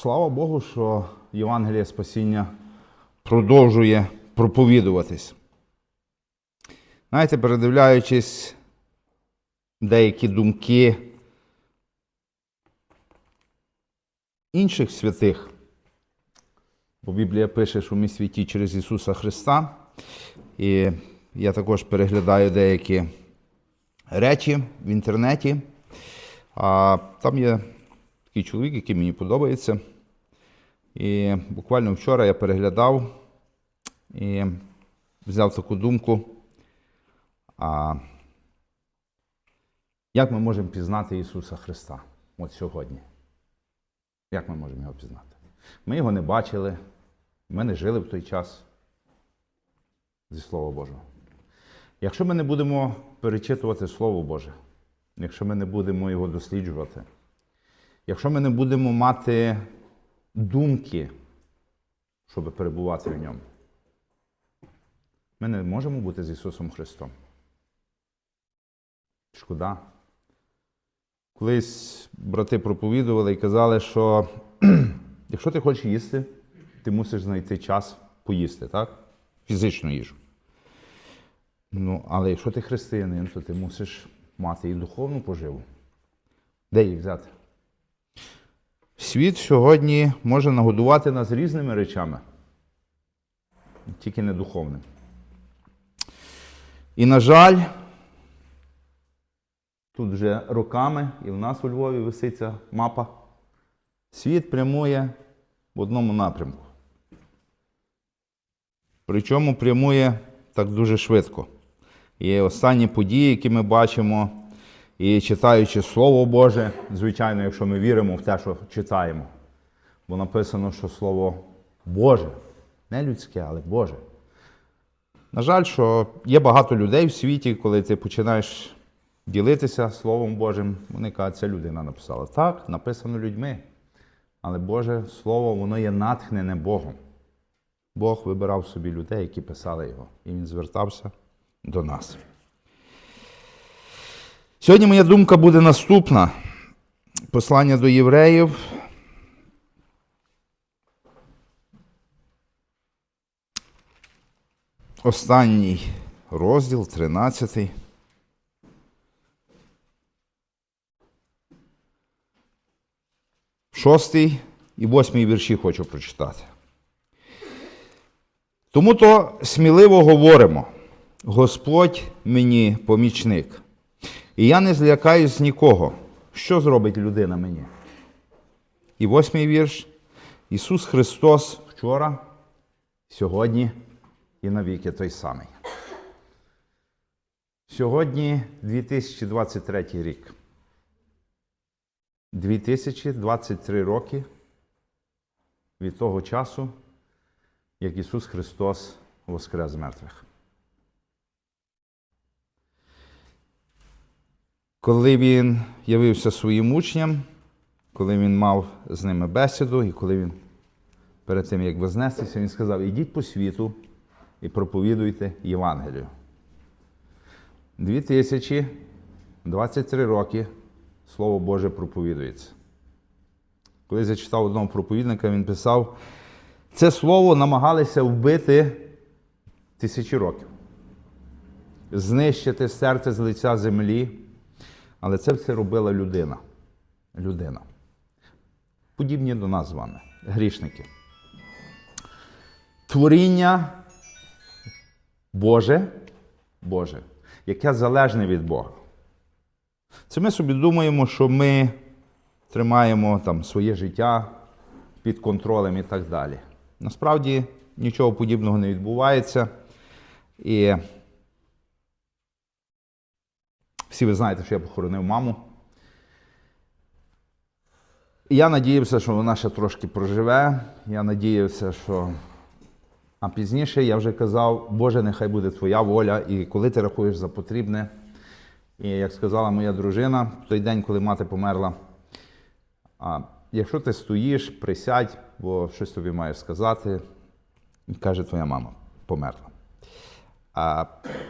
слава Богу, що Євангеліє спасіння продовжує проповідуватись. Знаєте, передивляючись деякі думки інших святих, бо Біблія пише, що ми святі через Ісуса Христа. І я також переглядаю деякі речі в інтернеті. А там є такий чоловік, який мені подобається. І буквально вчора я переглядав і взяв таку думку. А як ми можемо пізнати Ісуса Христа от сьогодні? Як ми можемо його пізнати? Ми його не бачили, ми не жили в той час зі Слова Божого. Якщо ми не будемо перечитувати Слово Боже, якщо ми не будемо його досліджувати, якщо ми не будемо мати думки, щоб перебувати в ньому, ми не можемо бути з Ісусом Христом. Шкода. Колись брати проповідували і казали, що якщо ти хочеш їсти, ти мусиш знайти час поїсти, так? Фізичну їжу. Ну, але якщо ти християнин, то ти мусиш мати і духовну поживу. Де її взяти? Світ сьогодні може нагодувати нас різними речами, тільки не духовним. І, на жаль, тут вже роками, і в нас у Львові виситься мапа. Світ прямує в одному напрямку. Причому прямує так дуже швидко. І останні події, які ми бачимо, і читаючи Слово Боже, звичайно, якщо ми віримо в те, що читаємо, бо написано, що Слово Боже, не людське, але Боже. На жаль, що є багато людей в світі, коли ти починаєш ділитися Словом Божим, вони кажуть, це людина написала. Так, написано людьми. Але Боже Слово, воно є натхнене Богом. Бог вибирав собі людей, які писали його, і він звертався до нас. Сьогодні моя думка буде наступна. Послання до євреїв. Останній розділ, 13. Шостий і восьмий вірші хочу прочитати. Тому то сміливо говоримо: Господь мені помічник, і я не злякаюсь нікого. Що зробить людина мені? І восьмий вірш. Ісус Христос вчора, сьогодні і навіки той самий. Сьогодні 2023 рік. 2023 роки від того часу, як Ісус Христос воскрес з мертвих. Коли Він явився своїм учням, коли Він мав з ними бесіду, і коли Він перед тим, як вознестися, Він сказав: ідіть по світу і проповідуйте Євангелію. 2023 роки Слово Боже проповідується. Коли я читав одного проповідника, він писав, це слово намагалися вбити тисячі років, знищити серце з лиця землі, але це все робила людина. Людина. Подібні до нас з вами, грішники. Творіння Боже, Боже, яке залежне від Бога. Це ми собі думаємо, що ми тримаємо там своє життя під контролем і так далі. Насправді нічого подібного не відбувається. І всі ви знаєте, що я похоронив маму. Я надіявся, що вона ще трошки проживе. Я надіявся, що. А пізніше я вже казав, Боже, нехай буде твоя воля, і коли ти рахуєш за потрібне. І як сказала моя дружина, в той день, коли мати померла, а, якщо ти стоїш, присядь, бо щось тобі маєш сказати, і каже, твоя мама померла. А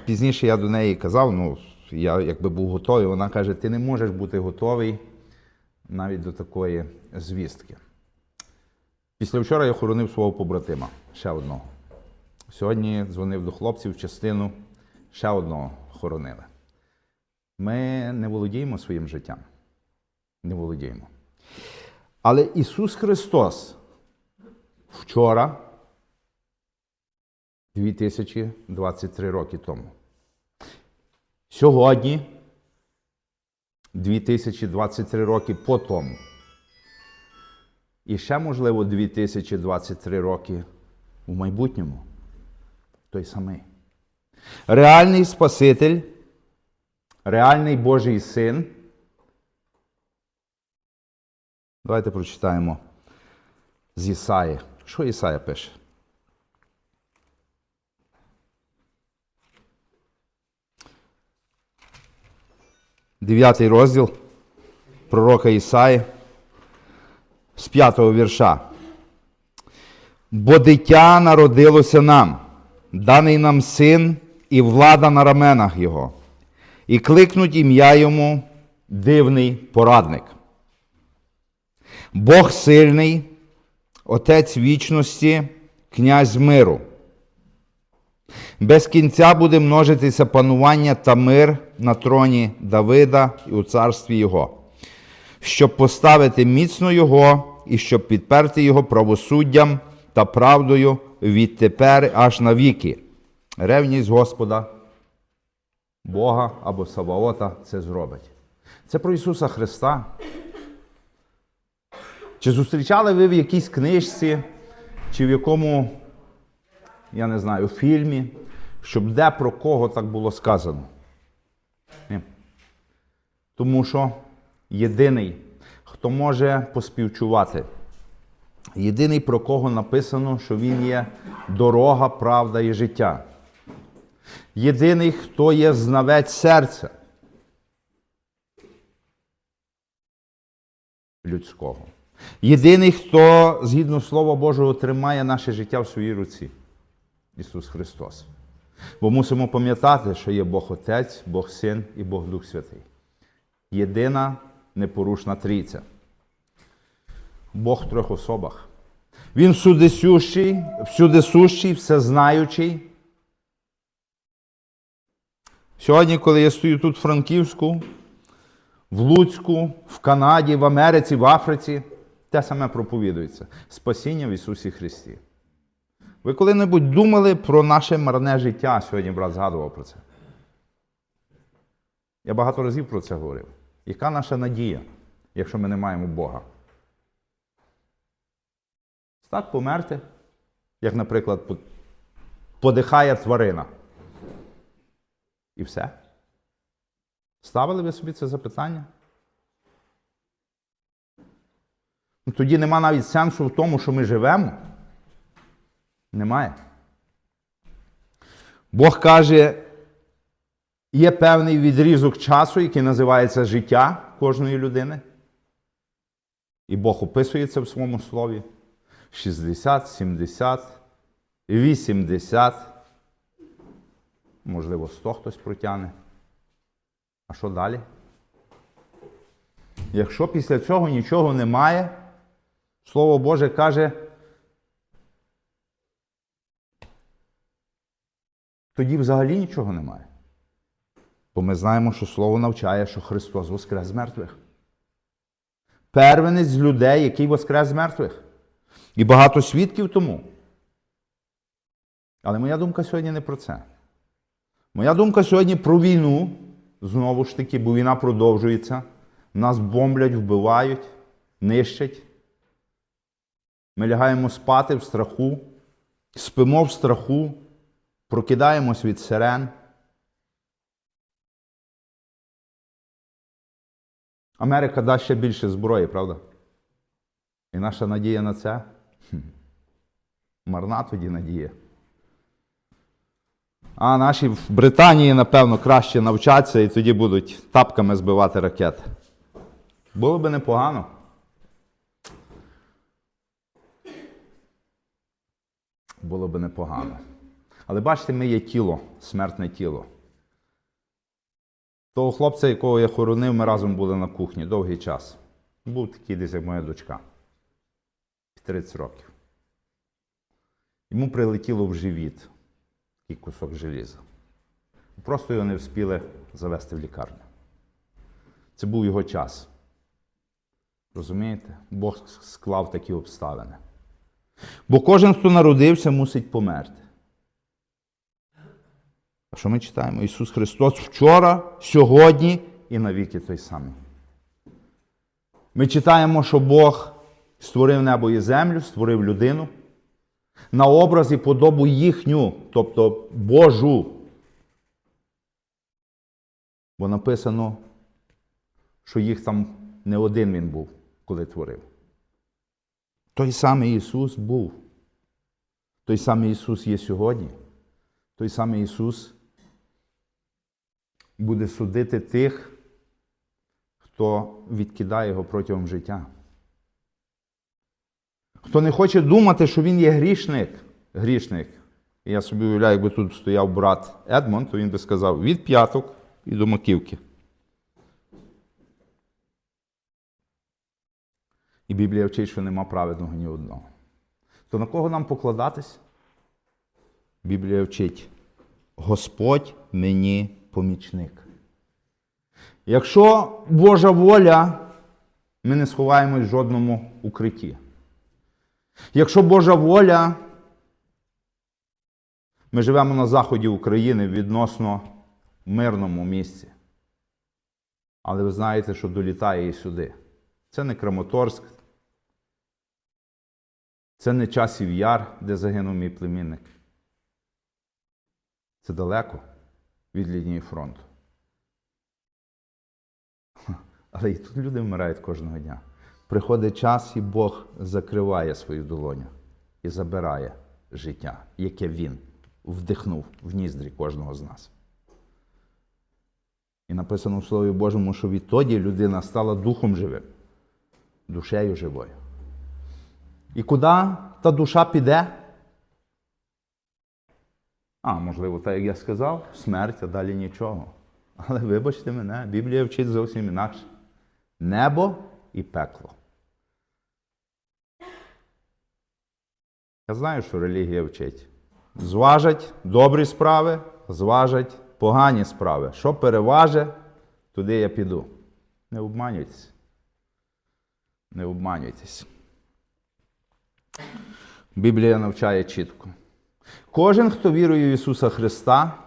пізніше я до неї казав, ну, я якби був готовий, вона каже, ти не можеш бути готовий навіть до такої звістки. Після вчора я хоронив свого побратима, ще одного. Сьогодні дзвонив до хлопців частину, ще одного хоронили. Ми не володіємо своїм життям. Не володіємо. Але Ісус Христос вчора, 2023 роки тому. Сьогодні, 2023 роки по тому. І ще, можливо, 2023 роки в майбутньому. Той самий. Реальний Спаситель, реальний Божий син. Давайте прочитаємо з Ісаї. Що Ісая пише? Дев'ятий розділ пророка Ісаї з п'ятого вірша. Бо дитя народилося нам, даний нам син і влада на раменах його, і кликнуть ім'я йому дивний порадник. Бог сильний, Отець вічності, князь миру. Без кінця буде множитися панування та мир на троні Давида і у царстві Його, щоб поставити міцно Його і щоб підперти Його правосуддям та правдою відтепер аж навіки. Ревність Господа, Бога або Саваота це зробить. Це про Ісуса Христа. Чи зустрічали ви в якійсь книжці, чи в якому, я не знаю, фільмі, щоб де про кого так було сказано? Ні. Тому що єдиний, хто може поспівчувати, єдиний, про кого написано, що він є дорога, правда і життя. Єдиний, хто є знавець серця людського. Єдиний, хто, згідно Слова Божого, тримає наше життя в своїй руці. Ісус Христос. Бо мусимо пам'ятати, що є Бог Отець, Бог Син і Бог Дух Святий. Єдина непорушна трійця. Бог в трьох особах. Він всюдисющий, всюдисущий, всезнаючий. Сьогодні, коли я стою тут в Франківську, в Луцьку, в Канаді, в Америці, в Африці, те саме проповідується. Спасіння в Ісусі Христі. Ви коли-небудь думали про наше марне життя? Сьогодні брат згадував про це. Я багато разів про це говорив. Яка наша надія, якщо ми не маємо Бога? Так померти, як, наприклад, подихає тварина. І все. Ставили ви собі це запитання? Ну, Тоді нема навіть сенсу в тому, що ми живемо. Немає. Бог каже, є певний відрізок часу, який називається життя кожної людини. І Бог описує це в своєму слові. 60, 70, 80, можливо, 100 хтось протягне. А що далі? Якщо після цього нічого немає, Слово Боже каже, тоді взагалі нічого немає. Бо ми знаємо, що Слово навчає, що Христос воскрес з мертвих. Первенець з людей, який воскрес з мертвих. І багато свідків тому. Але моя думка сьогодні не про це. Моя думка сьогодні про війну. Знову ж таки, бо війна продовжується. Нас бомблять, вбивають, нищать. Ми лягаємо спати в страху, спимо в страху, прокидаємось від сирен. Америка дасть ще більше зброї, правда? І наша надія на це? Марна тоді надія. А наші в Британії, напевно, краще навчаться і тоді будуть тапками збивати ракети. Було би непогано. Було би непогано. Але бачите, ми є тіло, смертне тіло. Того хлопця, якого я хоронив, ми разом були на кухні довгий час. Був такий десь як моя дочка. 30 років. Йому прилетіло в живіт такий кусок желіза. Просто його не встигли завести в лікарню. Це був його час. Розумієте? Бог склав такі обставини. Бо кожен, хто народився, мусить померти. Що ми читаємо? Ісус Христос вчора, сьогодні і навіки той самий. Ми читаємо, що Бог створив небо і землю, створив людину на образ і подобу їхню, тобто Божу. Бо написано, що їх там не один він був, коли творив. Той самий Ісус був. Той самий Ісус є сьогодні. Той самий Ісус буде судити тих, хто відкидає його протягом життя. Хто не хоче думати, що він є грішник, грішник. І я собі уявляю, якби тут стояв брат Едмонд, то він би сказав від п'яток і до маківки. І Біблія вчить, що нема праведного ні одного. То на кого нам покладатись? Біблія вчить, Господь мені помічник. Якщо Божа воля, ми не сховаємось в жодному укритті. Якщо Божа воля, ми живемо на заході України відносно мирному місці. Але ви знаєте, що долітає і сюди. Це не Краматорськ, це не часів яр, де загинув мій племінник. Це далеко від лінії фронту. Але і тут люди вмирають кожного дня. Приходить час, і Бог закриває свою долоню і забирає життя, яке Він вдихнув в ніздрі кожного з нас. І написано в Слові Божому, що відтоді людина стала духом живим, душею живою. І куди та душа піде? А, можливо, так як я сказав, смерть, а далі нічого. Але вибачте мене, Біблія вчить зовсім інакше. Небо і пекло. Я знаю, що релігія вчить. Зважать добрі справи, зважать погані справи. Що переваже, туди я піду. Не обманюйтесь. Не обманюйтесь. Біблія навчає чітко. Кожен, хто вірує в Ісуса Христа,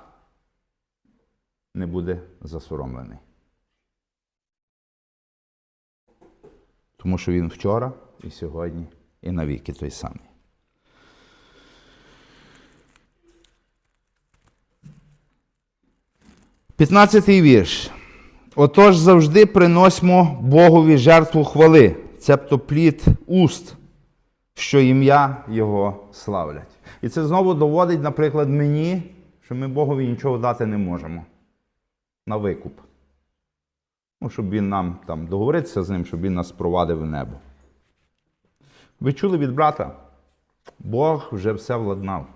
не буде засоромлений. Тому що Він вчора і сьогодні, і навіки той самий. П'ятнадцятий вірш. Отож завжди приносьмо Богові жертву хвали, цебто плід уст, що ім'я Його славлять. І це знову доводить, наприклад, мені, що ми Богові нічого дати не можемо на викуп. Ну, щоб він нам там договоритися з ним, щоб він нас провадив в небо. Ви чули від брата? Бог вже все владнав.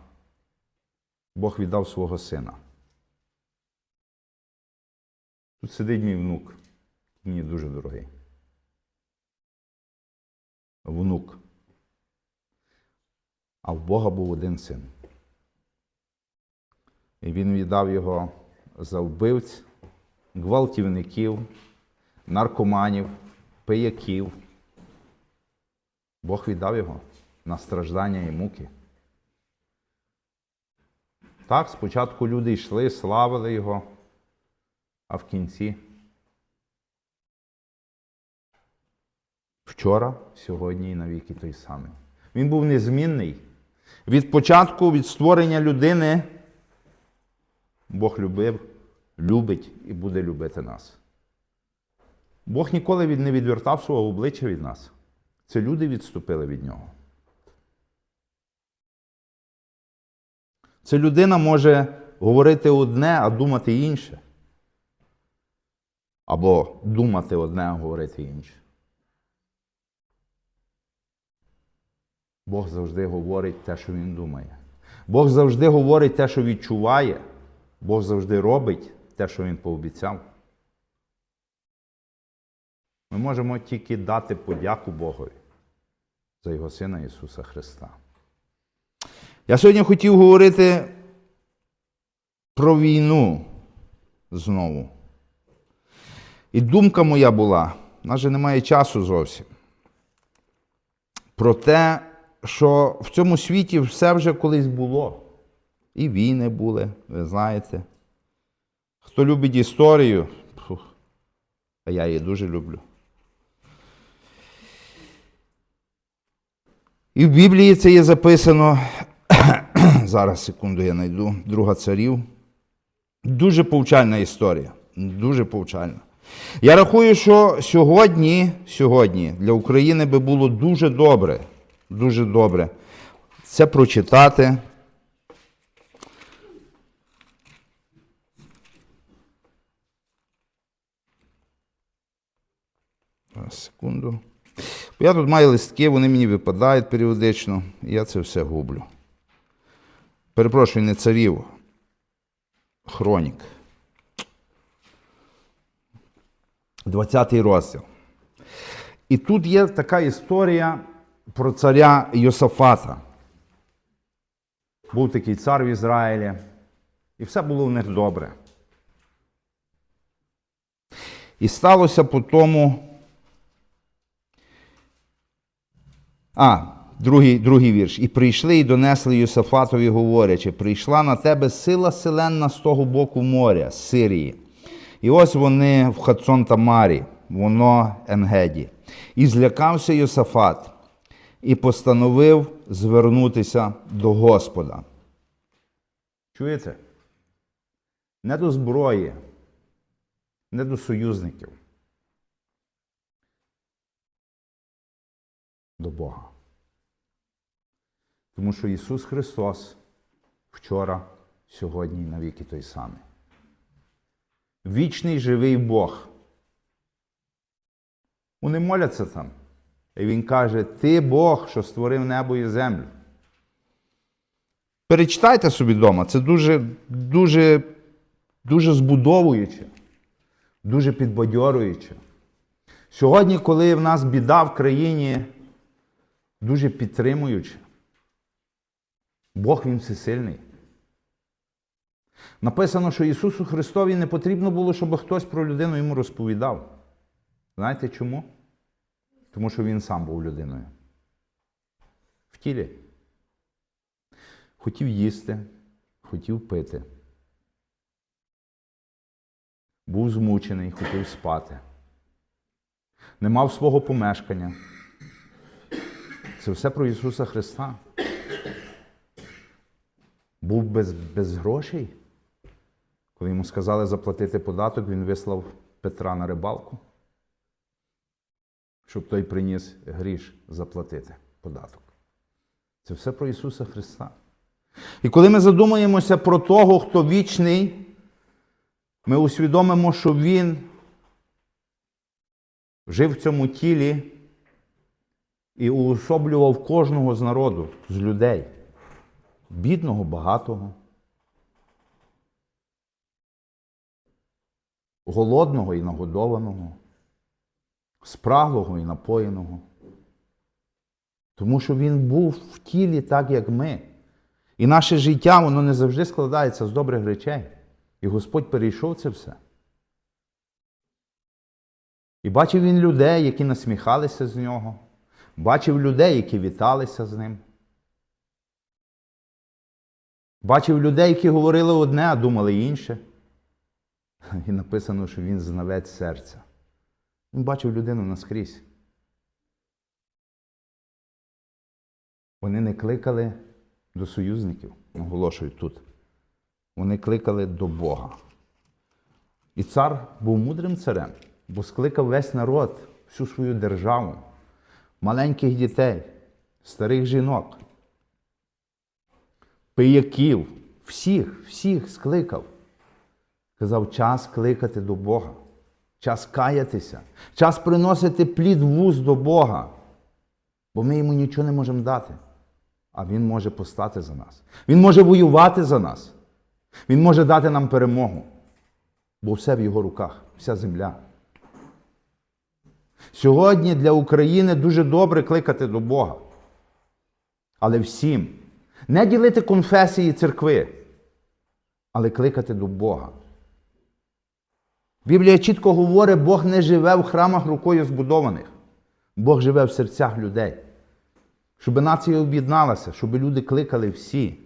Бог віддав свого сина. Тут сидить мій внук. Мені дуже дорогий. Внук. А в Бога був один син. І він віддав його за вбивць, гвалтівників, наркоманів, пияків. Бог віддав його на страждання і муки. Так, спочатку люди йшли, славили його, а в кінці вчора, сьогодні і навіки той самий. Він був незмінний. Від початку, від створення людини, Бог любив, любить і буде любити нас. Бог ніколи не відвертав свого обличчя від нас. Це люди відступили від нього. Це людина може говорити одне, а думати інше. Або думати одне, а говорити інше. Бог завжди говорить те, що Він думає. Бог завжди говорить те, що відчуває. Бог завжди робить те, що Він пообіцяв. Ми можемо тільки дати подяку Богові. за Його Сина Ісуса Христа. Я сьогодні хотів говорити про війну знову. І думка моя була, в нас же немає часу зовсім. Про те, що в цьому світі все вже колись було. І війни були, ви знаєте. Хто любить історію, фух, а я її дуже люблю. І в Біблії це є записано. Зараз секунду я знайду. Друга царів. Дуже повчальна історія. Дуже повчальна. Я рахую, що сьогодні, сьогодні для України би було дуже добре, дуже добре це прочитати. Секунду. Я тут маю листки, вони мені випадають періодично, я це все гублю. Перепрошую, не царів. Хронік. 20 розділ. І тут є така історія про царя Йосафата. Був такий цар в Ізраїлі, і все було в них добре. І сталося по тому. А, другий, другий вірш. І прийшли і донесли Йосафатові, говорячи: прийшла на тебе сила селенна з того боку моря, з Сирії. І ось вони в Хацон Тамарі, воно Енгеді. І злякався Йосафат і постановив звернутися до Господа. Чуєте? Не до зброї, не до союзників. До Бога. Тому що Ісус Христос вчора, сьогодні і навіки той самий. Вічний живий Бог. Вони моляться там. І Він каже: Ти Бог, що створив небо і землю. Перечитайте собі вдома, це дуже, дуже, дуже збудовуюче, дуже підбадьорююче. Сьогодні, коли в нас біда в країні, дуже підтримуюче. Бог він всесильний. Написано, що Ісусу Христові не потрібно було, щоб хтось про людину йому розповідав. Знаєте чому? Тому що він сам був людиною. В тілі. Хотів їсти, хотів пити. Був змучений, хотів спати. Не мав свого помешкання. Це все про Ісуса Христа. Був без, без грошей. Коли йому сказали заплатити податок, він вислав Петра на рибалку, щоб той приніс гріш заплатити податок. Це все про Ісуса Христа. І коли ми задумаємося про того, хто вічний, ми усвідомимо, що Він жив в цьому тілі і уособлював кожного з народу, з людей, бідного, багатого. голодного і нагодованого, спраглого і напоєного. Тому що він був в тілі так, як ми. І наше життя, воно не завжди складається з добрих речей. І Господь перейшов це все. І бачив він людей, які насміхалися з нього, бачив людей, які віталися з ним. Бачив людей, які говорили одне, а думали інше. І написано, що він знавець серця. Він бачив людину наскрізь. Вони не кликали до союзників, наголошують тут. Вони кликали до Бога. І цар був мудрим царем, бо скликав весь народ, всю свою державу, маленьких дітей, старих жінок, пияків, всіх, всіх скликав. Казав, час кликати до Бога, час каятися, час приносити плід вуз до Бога. Бо ми йому нічого не можемо дати. А Він може постати за нас. Він може воювати за нас. Він може дати нам перемогу. Бо все в його руках, вся земля. Сьогодні для України дуже добре кликати до Бога. Але всім. Не ділити конфесії церкви, але кликати до Бога. Біблія чітко говорить, Бог не живе в храмах рукою збудованих. Бог живе в серцях людей. Щоб нація об'єдналася, щоб люди кликали всі.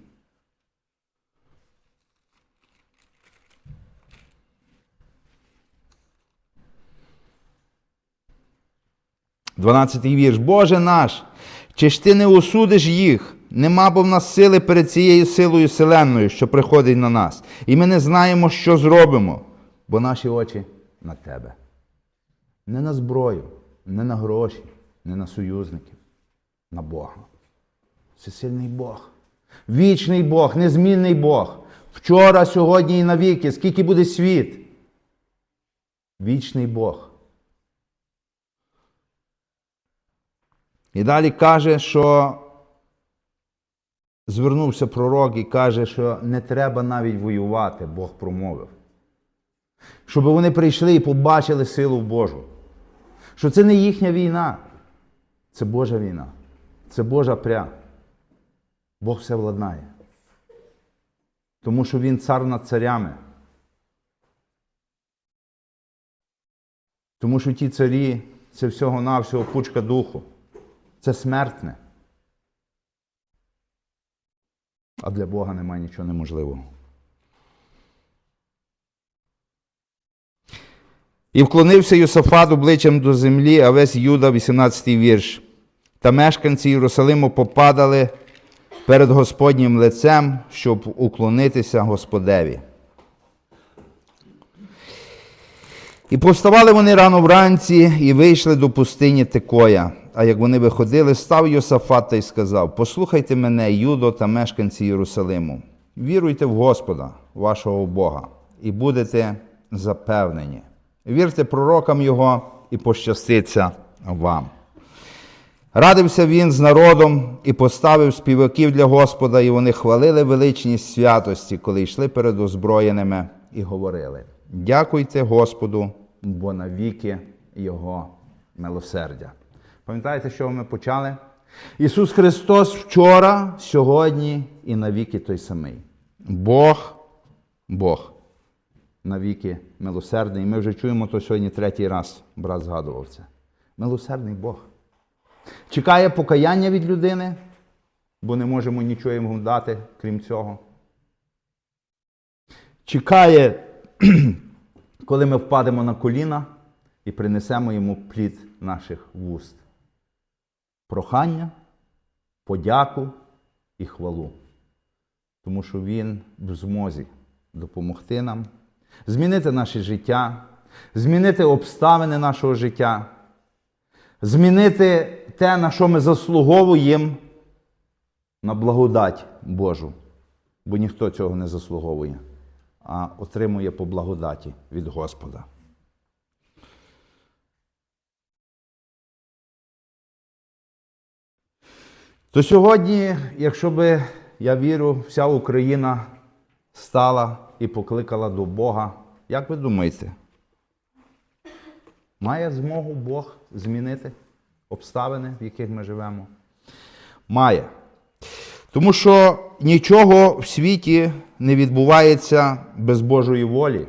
12 вірш. Боже наш, чи ж ти не осудиш їх? Нема бо в нас сили перед цією силою селенною, що приходить на нас. І ми не знаємо, що зробимо, бо наші очі на тебе. Не на зброю, не на гроші, не на союзників, на Бога. Це сильний Бог. Вічний Бог, незмінний Бог. Вчора, сьогодні і навіки, скільки буде світ. Вічний Бог. І далі каже, що звернувся пророк і каже, що не треба навіть воювати, Бог промовив. Щоб вони прийшли і побачили силу Божу. Що це не їхня війна, це Божа війна, це Божа пря. Бог все владнає. Тому що Він цар над царями. Тому що ті царі це всього-навсього пучка духу. Це смертне. А для Бога немає нічого неможливого. І вклонився Йосафат обличчям до землі, а весь Юда, 18-й вірш. Та мешканці Єрусалиму попадали перед Господнім лицем, щоб уклонитися Господеві. І повставали вони рано вранці і вийшли до пустині Текоя. А як вони виходили, став Йосафат та й сказав: Послухайте мене, Юдо та мешканці Єрусалиму, віруйте в Господа, вашого Бога, і будете запевнені. Вірте пророкам Його і пощаститься вам. Радився він з народом і поставив співаків для Господа, і вони хвалили величність святості, коли йшли перед озброєними, і говорили: Дякуйте Господу, бо навіки Його милосердя. Пам'ятаєте, що ми почали? Ісус Христос вчора, сьогодні і навіки той самий. Бог, Бог, навіки милосердний. Ми вже чуємо то сьогодні третій раз, брат згадував це. Милосердний Бог. Чекає покаяння від людини, бо не можемо нічого йому дати, крім цього. Чекає, коли ми впадемо на коліна і принесемо йому плід наших вуст. Прохання, подяку і хвалу. Тому що Він в змозі допомогти нам, змінити наше життя, змінити обставини нашого життя, змінити те, на що ми заслуговуємо на благодать Божу. Бо ніхто цього не заслуговує, а отримує по благодаті від Господа. То сьогодні, якщо би, я вірю, вся Україна стала і покликала до Бога, як ви думаєте, має змогу Бог змінити обставини, в яких ми живемо? Має. Тому що нічого в світі не відбувається без Божої волі.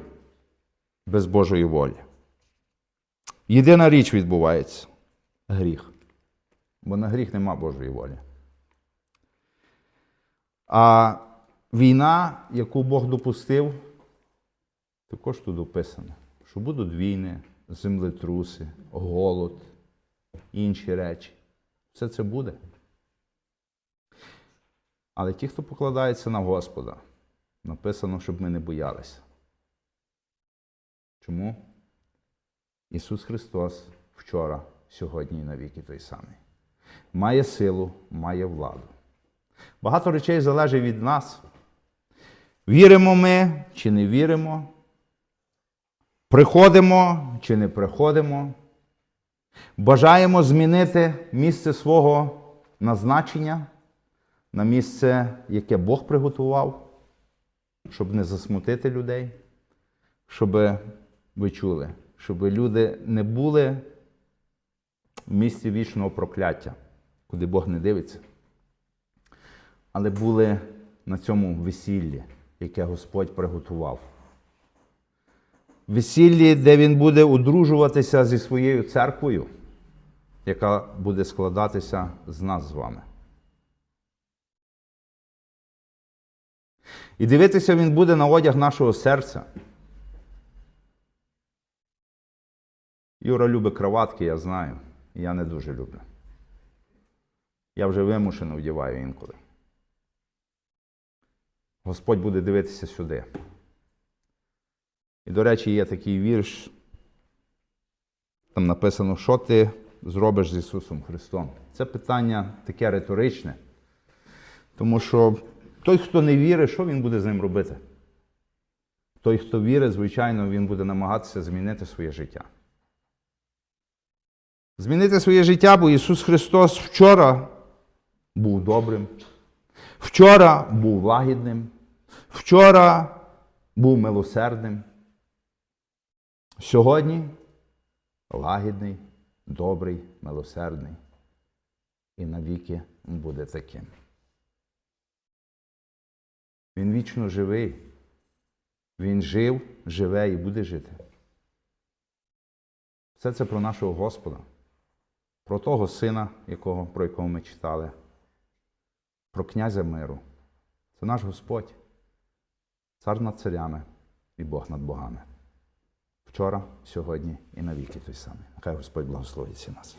Без Божої волі. Єдина річ відбувається гріх. Бо на гріх нема Божої волі. А війна, яку Бог допустив, також тут описано, що будуть війни, землетруси, голод, інші речі. Все це буде. Але ті, хто покладається на Господа, написано, щоб ми не боялися. Чому? Ісус Христос вчора, сьогодні і навіки той самий. Має силу, має владу. Багато речей залежить від нас. Віримо ми чи не віримо, приходимо чи не приходимо, бажаємо змінити місце свого назначення на місце, яке Бог приготував, щоб не засмутити людей, щоб ви чули, щоб люди не були в місці вічного прокляття, куди Бог не дивиться. але були на цьому весіллі, яке Господь приготував. Весіллі, де він буде одружуватися зі своєю церквою, яка буде складатися з нас з вами. І дивитися він буде на одяг нашого серця. Юра любить кроватки, я знаю. Я не дуже люблю. Я вже вимушено вдіваю інколи. Господь буде дивитися сюди. І, до речі, є такий вірш. Там написано, що ти зробиш з Ісусом Христом. Це питання таке риторичне. Тому що той, хто не вірить, що він буде з ним робити? Той, хто вірить, звичайно, він буде намагатися змінити своє життя. Змінити своє життя, бо Ісус Христос вчора був добрим, вчора був лагідним, вчора був милосердним. Сьогодні лагідний, добрий, милосердний. І навіки буде таким. Він вічно живий. Він жив, живе і буде жити. Все це про нашого Господа, про того сина, якого, про якого ми читали, про князя миру. Це наш Господь, цар над царями і Бог над богами. Вчора, сьогодні і навіки той самий. Нехай Господь благословить всі нас.